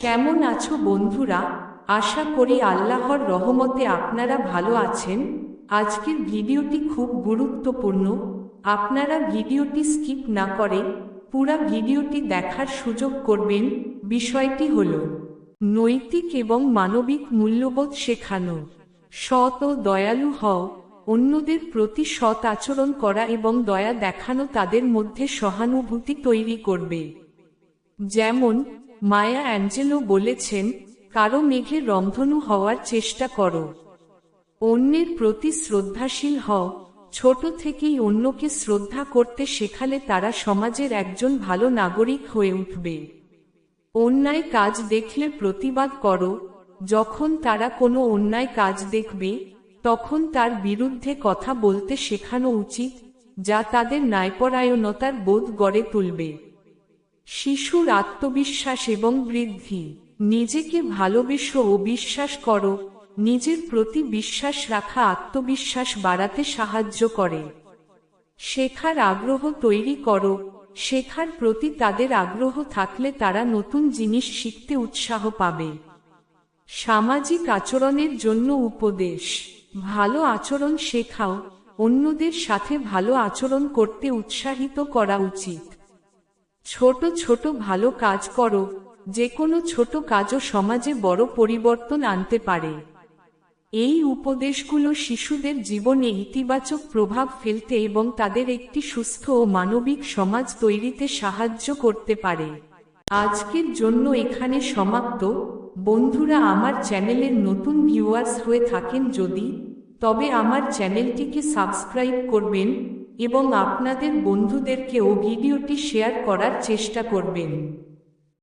কেমন আছো বন্ধুরা? আশা করি আল্লাহর রহমতে আপনারা ভালো আছেন। আজকের ভিডিওটি খুব গুরুত্বপূর্ণ। আপনারা ভিডিওটি স্কিপ না করে পুরা ভিডিওটি দেখার সুযোগ করবেন। বিষয়টি হল, নৈতিক এবং মানবিক মূল্যবোধ শেখানো। সৎ ও দয়ালু হও, অন্যদের প্রতি সৎ আচরণ করা এবং দয়া দেখানো তাদের মধ্যে সহানুভূতি তৈরি করবে। যেমন মায়া অ্যাঞ্জেলো বলেছেন, কারও মেঘে রন্ধনু হওয়ার চেষ্টা করো। অন্যের প্রতি শ্রদ্ধাশীল হও। ছোট থেকেই অন্যকে শ্রদ্ধা করতে শেখালে তারা সমাজের একজন ভালো নাগরিক হয়ে উঠবে। অন্যায় কাজ দেখলে প্রতিবাদ করো। যখন তারা কোনো অন্যায় কাজ দেখবে, তখন তার বিরুদ্ধে কথা বলতে শেখানো উচিত, যা তাদের ন্যায়পরায়ণতার বোধ গড়ে তুলবে। শিশুর আত্মবিশ্বাস এবং বৃদ্ধি। নিজেকে ভালোবেসো ও বিশ্বাস করো। নিজের প্রতি বিশ্বাস রাখা আত্মবিশ্বাস বাড়াতে সাহায্য করে। শেখার আগ্রহ তৈরি করো। শেখার প্রতি তাদের আগ্রহ থাকলে তারা নতুন জিনিস শিখতে উৎসাহ পাবে। সামাজিক আচরণের জন্য উপদেশ। ভালো আচরণ শেখাও। অন্যদের সাথে ভালো আচরণ করতে উৎসাহিত করা উচিত। ছোট ছোট ভালো কাজ করো, যে কোনো ছোট কাজও সমাজে বড় পরিবর্তন আনতে পারে। এই উপদেশগুলো শিশুদের জীবনে ইতিবাচক প্রভাব ফেলতে এবং তাদের একটি সুস্থ ও মানবিক সমাজ তৈরিতে সাহায্য করতে পারে। আজকের জন্য এখানে সমাপ্ত। বন্ধুরা, আমার চ্যানেলের নতুন ভিউয়ার্স হয়ে থাকেন যদি, তবে আমার চ্যানেলটিকে সাবস্ক্রাইব করবেন এবং আপনাদের বন্ধুদেরকেও ভিডিওটি শেয়ার করার চেষ্টা করবেন।